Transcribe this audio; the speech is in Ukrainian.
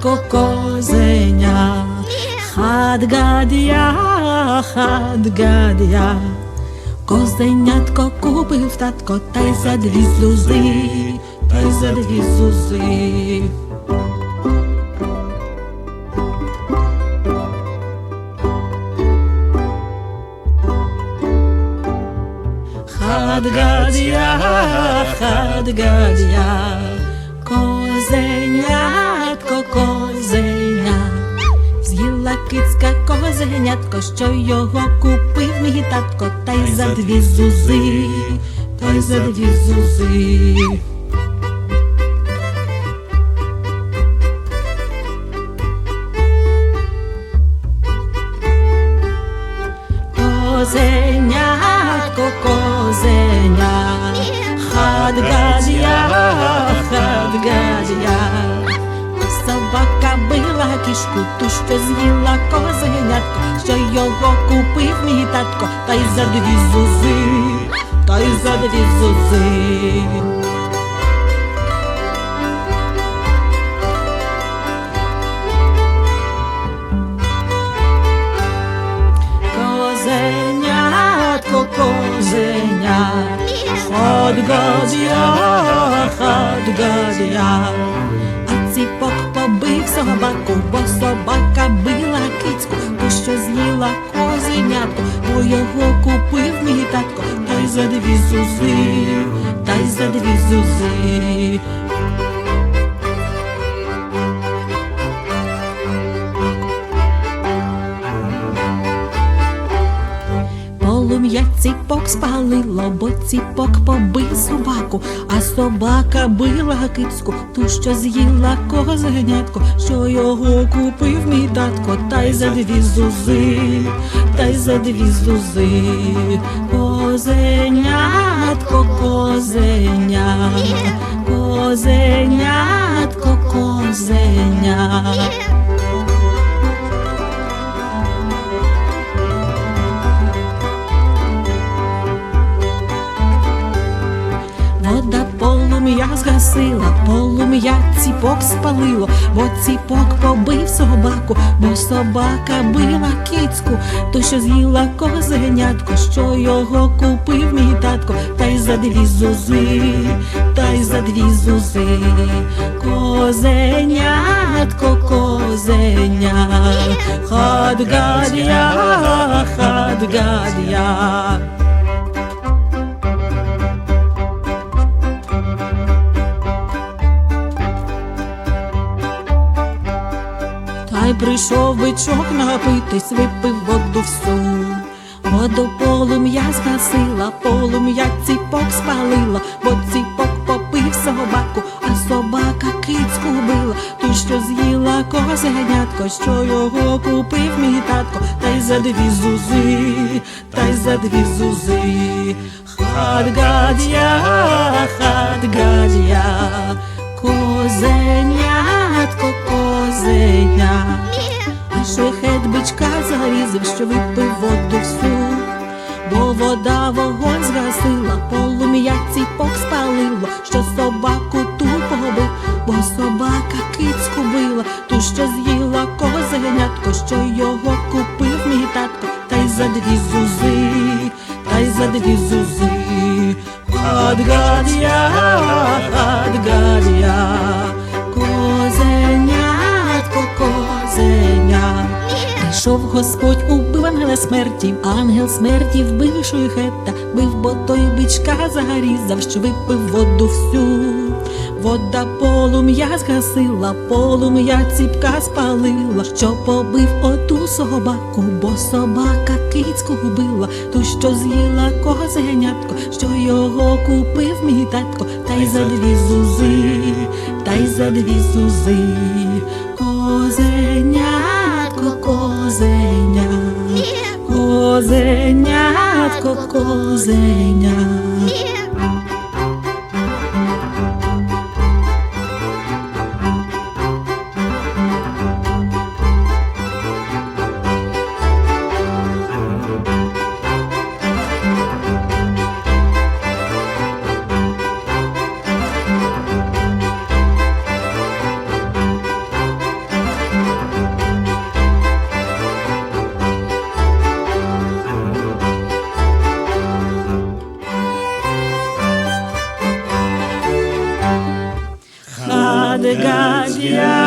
козеня, хат гадя, хат гадя, козенятко купив татко, та й за дві зузи, та й за дві зузи. Хат гадя, хат гадя. Кицька козенятко, що його купив мій татко, та й за дві зузи, та й за дві зузи. Кішку, ту, що з'їла козенятко, що його купив мій татко, та й за дві зузи, та й за дві зузи. Бо собака била кицьку, ту, що з'їла козенятку, бо його купив мій татко, та й за дві зузи, та й за дві зузи. Ціпок спалило, бо ціпок побив собаку, а собака била кицьку, ту, що з'їла козенятко, що його купив мій татко, та й за дві зузи, та й за дві зузи. Козенятко, козеня, полум'я згасила, полум'я ціпок спалило, бо ціпок побив собаку, бо собака била кіцьку, то що з'їла козенятко, що його купив мій татко, та й за дві зузи, та й за дві зузи, козенятко, козеня, хадгадя, хадгадя. Та й прийшов бичок напитись, випив воду всю. Воду полум'я згасила, полум'я ціпок спалила, бо ціпок попив собаку, а собака кицьку била, ту, що з'їла козенятко, що його купив мій татко, та й за дві зузи, та й за дві зузи. Хадгадя, хадгадя, козенятко, козеня. А шехет бичка зарізав, що випив воду всю, бо вода вогонь згасила, полум'я ціпок спалило, що собаку ту побив, бо собака кицьку била, ту, що з'їла козенятко, що його купив мій татко, та й за дві зузи, та й за дві зузи. Хадгадя, хадгадя, козенятко, козеня. Прийшов Господь, убив ангела смерті, ангел смерті вбив шуйхета, бив, бо той бичка зарізав, що випив воду всю. Вода полум'я згасила, полум'я ціпка спалила, що побив оту собаку, бо собака кицьку губила, ту, що з'їла козенятко, що його купив мій татко, та й за дві зузи, та й за дві зузи, козенятко, козеня, козенятко, козеня. Nadia.